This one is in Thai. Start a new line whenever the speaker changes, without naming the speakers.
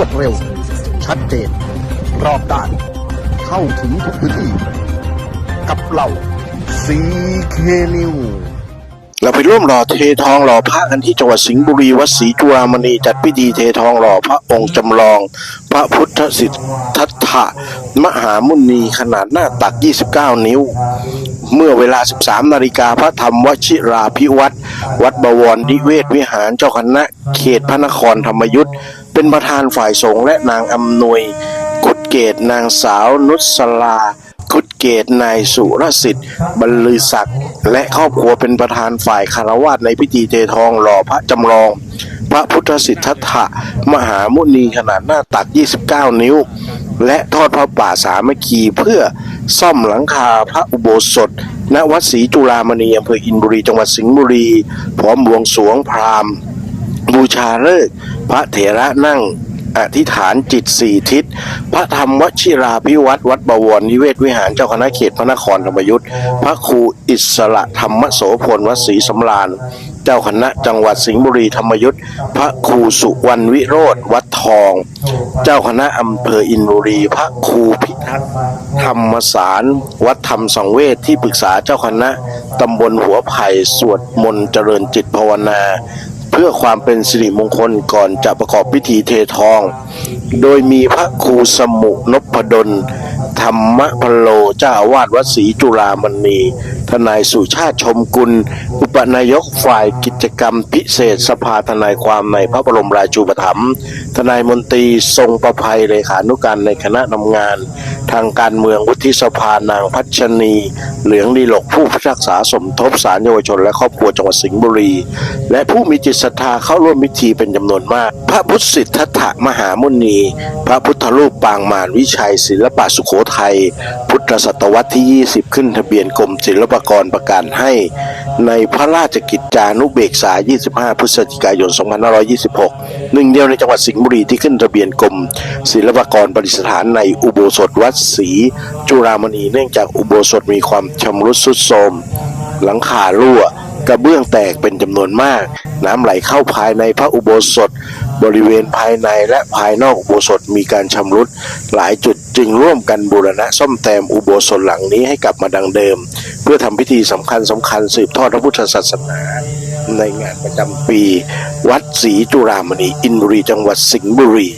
วดเร็ว ชัดเจน รอบด้าน เข้าถึงทุกพื้นที่ กับเราซีเคนิว
เราไปร่วมหล่อเททองหล่อพระกันที่จังหวัดสิงห์บุรีวัดศรีจุฬามณีจัดพิธีเททองหล่อพระองค์จำลอง พระพุทธสิทธัตถะมหามุนีขนาดหน้าตัก 29 นิ้ว เมื่อเวลา 13 นาฬิกาพระธรรมวชิราพิวัตรวัดบวรนิเวศวิหารเจ้าคณะเขตพระนครธรรมยุทธ์ เป็นประธานฝ่ายสงฆ์และนางอำนวย กุฎเกตนางสาวนุสลาคุดเกตนายสุรสิทธิ์บรรลือศักดิ์และครอบครัวเป็นประธานฝ่ายคารวาสในพิธีเททองหล่อพระจำลอง พระพุทธสิทธัตถะมหามุนีขนาดหน้าตัก 29 นิ้ว และทอดพระป่าสามัคคีเพื่อซ่อมหลังคาพระอุโบสถ ณวัดศรีจุฬามณีอำเภออินบุรีจังหวัดสิงห์บุรี พร้อมบวงสรวงพราหมณ์ บูชาฤกษ์พระเถระนั่งอธิษฐานจิตสี่ทิศ พระธรรมวชิราพิวัตรวัดบวรนิเวศวิหารเจ้าคณะเขตพระนครธรรมยุทธ์พระครูอิสระธรรมโสพลวัดศรีสำราญ เจ้าคณะจังหวัดสิงห์บุรีธรรมยุทธ์พระครูสุวรรณวิโรธวัดทอง เจ้าคณะอำเภออินบุรี พระครูพิทักษ์ธรรมสาร วัดธรรมสังเวชที่ปรึกษาเจ้าคณะตำบลหัวไผ่สวดมนต์เจริญจิตภาวนา พื่อความเป็นสิริมงคลก่อนจะประกอบพิธีเททอง โดยมีพระครูสมุนพดล ธรรมพโลเจ้าวาดวัดศรีจุฬามณีทนายสุชาติชมกุล ปนายกฝ่ายกิจกรรมพิเศษสภาทนายความในพระบรมราชูปถัมภ์ทนายมนตรีทรงประภัยเลขานุการในคณะทำงาน ทางการเมืองวุฒิสภานางพัชนี เหลืองดีหลกผู้พิพากษาสมทบสารเยาวชนและครอบครัวจังหวัดสิงห์บุรี และผู้มีจิตศรัทธาเข้าร่วมพิธีเป็นจำนวนมาก พระพุทธสิทธัตถะมหามุนี พระพุทธรูปปางมารวิชัยศิลปะสุโขทัยพุทธศตวรรษที่ 20 ขึ้นทะเบียนกรมศิลปากรประกาศให้ ในพระราชกิจจานุเบกษา 25 พฤศจิกายน 2526 หนึ่งเดียวในจังหวัดสิงห์บุรีที่ขึ้นทะเบียนกรมศิลปากรประดิษฐานในอุโบสถวัดศรีจุฬามณีเนื่องจากอุโบสถมีความชำรุดทรุดโทรม หลังคารั่ว กระเบื้องแตกเป็นจำนวนมาก น้ำไหลเข้าภายในพระอุโบสถ บริเวณภายในและภายนอกอุโบสถมีการชำรุดหลายจุด จึงร่วมกันบูรณะซ่อมแซมอุโบสถหลังนี้ให้กลับมาดังเดิม เพื่อทำพิธีสำคัญสำคัญสืบทอดพระพุทธศาสนา ในงานประจำปี วัดศรีจุฬามณีอินบุรีจังหวัดสิงห์บุรี